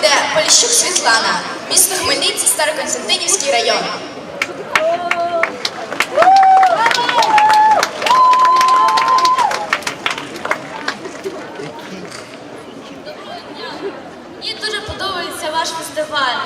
йде Поліщук Світлана, місто Хмельницький, Староконстантинівський район. Мені дуже подобається ваш фестиваль.